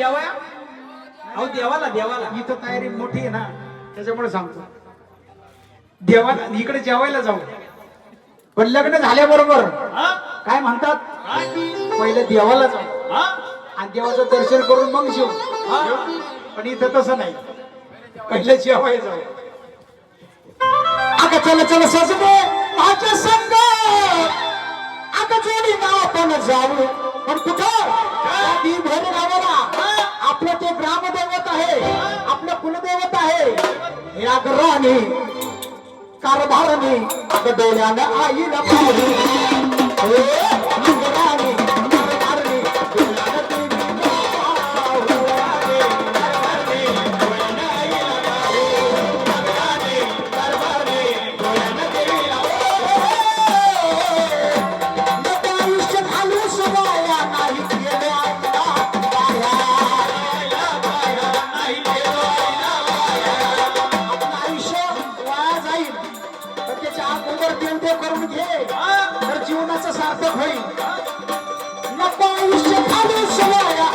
देवा? अहो देवाला देवाला. इथं तयारी मोठी आहे ना त्याच्यामुळे सांगतो. देवाला इकडे जेवायला जाऊ. पण लग्न झाल्याबरोबर हा? काय म्हणतात? पहिले देवाला जाऊ. हा? आणि देवाचं दर्शन करून मग हा? पण इथं तसं नाही. पहिले जेवायला जाऊ. अगं चल चल सजने माझ्या संग. अगं जोडी ना आपण जाऊ. पण कुठं ती भर गावाला आपलं ते ग्रामदैवत आहे आपलं कुलदैवत आहे हे अग्राने कारभाराने डोळ्यानं आईला पाहू झाले. तर जीवनाचं सार्थक होईल. नको आयुष्य घालू सवाया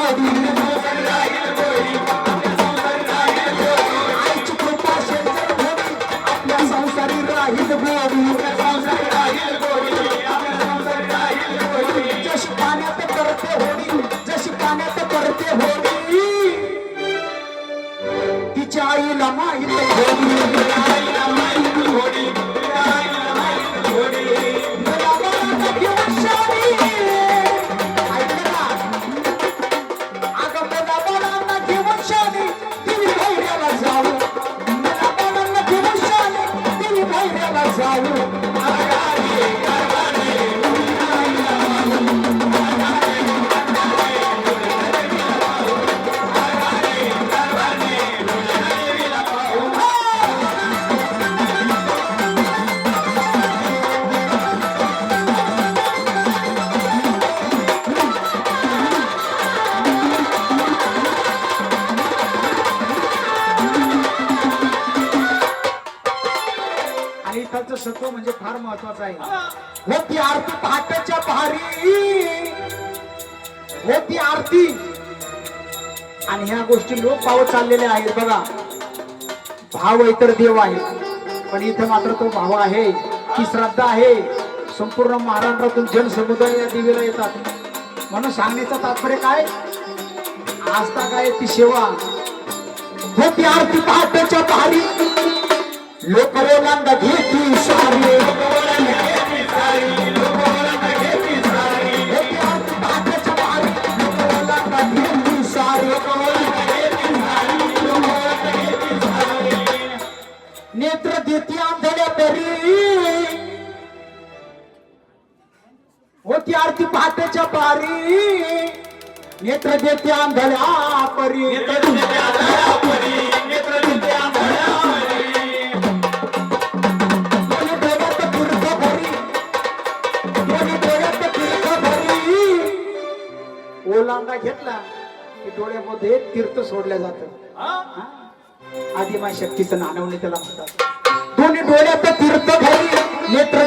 Thank you. इथलचं सत्व म्हणजे फार महत्वाचं आहे. होती आरती पहाटेच्या पहारी. होती आरती. आणि ह्या गोष्टी लोक पावत चाललेले आहेत बघा. भाव आहे तर देव आहे पण इथं मात्र तो भाव आहे. ती श्रद्धा आहे. संपूर्ण महाराष्ट्रातून जनसमुदाय या देवीला येतात. म्हणून सांगण्याचं तात्पर्य काय? आस्था काय ती सेवा. होती आरती पहाटेच्या पहारी. लोक रोलांदा घेती सारी होती आरती पहाटेच्या पहारी, लोक रोलांदा घेती सारी. नेत्र देती आंधळ्या परी. होती आरती पहाटेच्या पारी नेत्र देते आंधळ्या परी. नेत्र दोन्ही ओलांडा घेतला की डोळ्यामध्ये तीर्थ सोडलं जातं? आदिमाय शक्तीचं नाणवणे त्याला म्हणतात. दोन्ही डोळ्यात तीर्थ भरी नेत्र